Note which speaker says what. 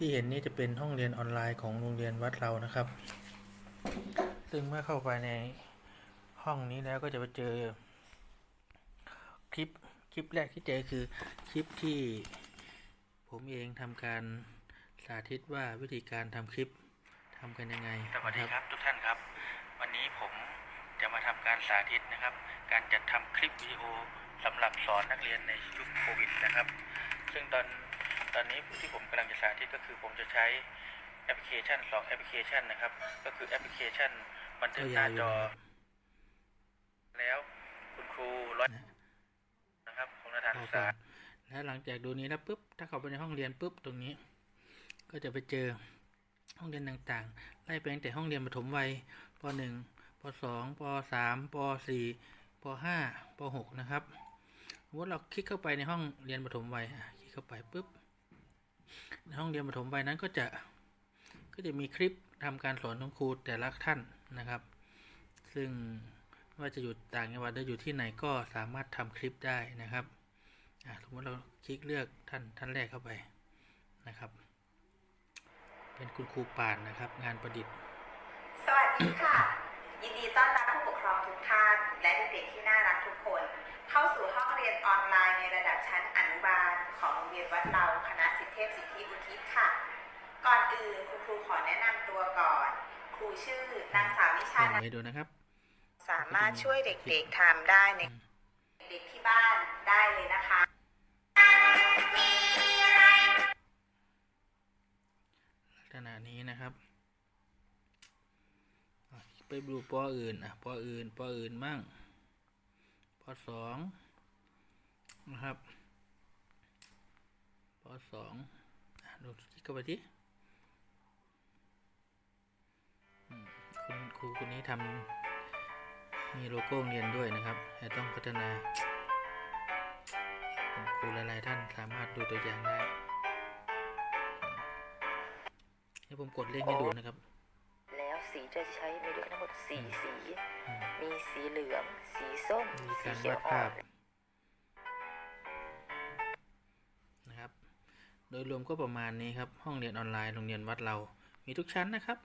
Speaker 1: ที่เห็นนี้จะเป็นห้องเรียนออนไลน์ของโรงเรียนวัดเรานะครับ ซึ่งเมื่อเข้าไปในห้องนี้แล้วก็จะไปเจอ คลิปคลิปแรกที่เจอคือคลิปที่ผมเองทำการสาธิตว่าวิธีการทำคลิปทำกันยังไงสวัสดีครับทุกท่านครับ วันนี้ผมจะมาทำการสาธิตนะครับ การจัดทำคลิปวิดีโอสำหรับสอนนักเรียนในยุคโควิดนะครับ ซึ่งตอนต อนนี้ที่ผมกำลังจะสาธิตก็คือผมจะใช้แอปพลิเคชันสองแอปพลิเคชันนะครับ ก็คือแอปพลิเคชันบันทึกหน้าจอ แล้วคุณครูร้อยนะครับของสถานศึกษาแล้วหลังจากดูนี้แล้วปุ๊บถ้าเข้าไปในห้องเรียนปุ๊บตรงนี้ ก็จะไปเจอห้องเรียนต่างๆ ไล่ไปตั้งแต่ห้องเรียนประถมวัยป .1 ป .2 ป .3 ป .4 ป .5 ป .6 นะครับสมมติเราคลิกเข้าไปในห้องเรียนประถมวัยอะคลิกเข้าไปปุ๊บ ในห้องเรียนประถมวัยนั้นก็จะก็จะมีคลิปทำการสอนของครูแต่ละท่านนะครับ ซึ่งว่าจะอยู่ต่างจังหวัดหรืออยู่ที่ไหนก็สามารถทำคลิปได้นะครับสมมติเราคลิกเลือกท่านท่านแรกเข้าไปนะครับ เป็นคุณครูป่านนะครับ งานประดิษฐ์
Speaker 2: สวัสดีค่ะ ยินดีต้อนรับผู้ปกครองทุกท่าน และเด็กๆที่น่ารักทุกคน เข้าสู่ห้องเรียนออนไลน์ในระดับชั้นอนุบาลของโรงเรียนวัดเรา คณะสิทธิเทพสิทธิอุทิศค่ะ ก่อนอื่นคุณครูขอแนะนำตัวก่อน ครูชื่อนางสาวนิชา
Speaker 1: เห็น
Speaker 2: นะ
Speaker 1: ไหมดูนะครับ
Speaker 2: สามารถช่วยเด็กๆทำได้ในเด็กๆที่บ้านได้เลยนะคะ
Speaker 1: ลักษณะนี้นะครับอะไปดูปออื่นอะปออื่นปออื่นมั่งปอสองนะครับ ปอสองอะดูคลิกเข้าไปที่คุณครูคนนี้ทำมีโลโก้โรงเรียนด้วยนะครับแต่ต้องพัฒนาคุณครูหลายๆท่านสามารถดูตัวอย่างได้ให้ผมกดเลขให้ดูนะครับ
Speaker 3: แล้วสีจะใช้มีด้วยกันทั้งหมดสี่สี
Speaker 1: อืม
Speaker 3: มีสีเหลือง สีส้ม
Speaker 1: มี
Speaker 3: สี
Speaker 1: การ
Speaker 3: เขียวา
Speaker 1: วด
Speaker 3: อ่อ
Speaker 1: ภาพ
Speaker 3: น
Speaker 1: โดยรวมก็ประมาณนี้ครับ ห้องเรียนออนไลน์โรงเรียนวัดเรา มีทุกชั้นนะครับ